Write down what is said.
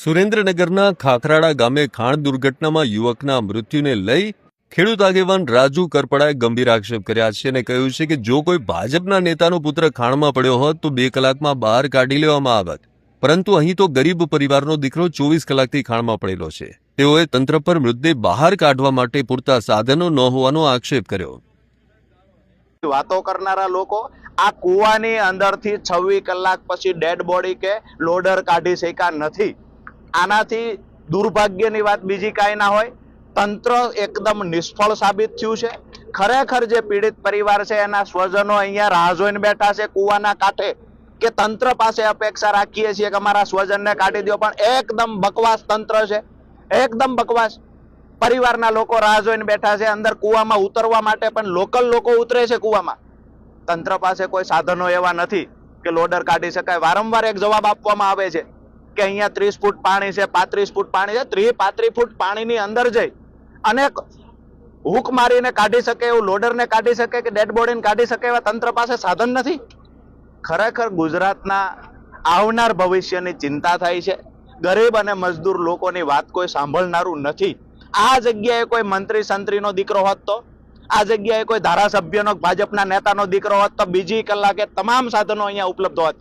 સુરેન્દ્રનગરના ખાખરાડા ગામે ખાણ દુર્ઘટનામાં યુવકના મૃત્યુને લઈ ખેડૂત આગેવાન રાજુ કરપડાએ ગંભીર આક્ષેપ કર્યા છે અને કહ્યું છે કે જો કોઈ ભાજપના નેતાનો પુત્ર ખાણમાં પડ્યો હોત તો બે કલાકમાં બહાર કાઢી લેવામાં આવત. પરંતુ અહીં તો ગરીબ પરિવારનો દીકરો ચોવીસ કલાકથી ખાણમાં પડેલો છે. તેઓએ તંત્ર પર મૃતદેહ બહાર કાઢવા માટે પૂરતા સાધનો ન હોવાનો આક્ષેપ કર્યો. વાતો કરનારા લોકો, આ કુવાની અંદરથી છવ્વીસ કલાક પછી ડેડ બોડી કે લોડર કાઢી શક્યા નથી. આનાથી દુર્ભાગ્યની વાત બીજી કાંઈ ના હોય. તંત્ર એકદમ નિષ્ફળ સાબિત થયું છે. ખરેખર જે પીડિત પરિવાર છે, એના સ્વજનો અહીંયા રાહ જોઈને બેઠા છે કૂવાના કાંઠે કે તંત્ર પાસે અપેક્ષા રાખીએ છીએ કે અમારા સ્વજનને કાઢી દો, પણ એકદમ બકવાસ તંત્ર છે. એકદમ બકવાસ. પરિવારના લોકો રાહ જોઈને બેઠા છે, અંદર કૂવામાં ઉતરવા માટે પણ લોકલ લોકો ઉતરે છે કૂવામાં. તંત્ર પાસે કોઈ સાધનો એવા નથી કે લોડર કાઢી શકાય. વારંવાર એક જવાબ આપવામાં આવે છે. કે અહીંયા ત્રીસ ફૂટ પાણી છે, પાંત્રીસ ફૂટ પાણી છે ત્રીસ પાંત્રીસ ફૂટ પાણીની અંદર જઈ અને હુક મારીને કાઢી શકે એવું, લોડરને કાઢી શકે કે ડેડ બોડીને કાઢી શકે એવા તંત્ર પાસે સાધન નથી? ખરેખર ગુજરાતના આવનાર ભવિષ્યની ચિંતા થાય છે. ગરીબ અને મજદૂર લોકોની વાત કોઈ સાંભળનારું નથી. આ જગ્યાએ કોઈ મંત્રી સંત્રીનો દીકરો હોત તો? આ જગ્યાએ કોઈ ધારાસભ્યનો, ભાજપના નેતાનો દીકરો હોત તો? બીજી કલાકે તમામ સાધનો અહીંયા ઉપલબ્ધ હોત.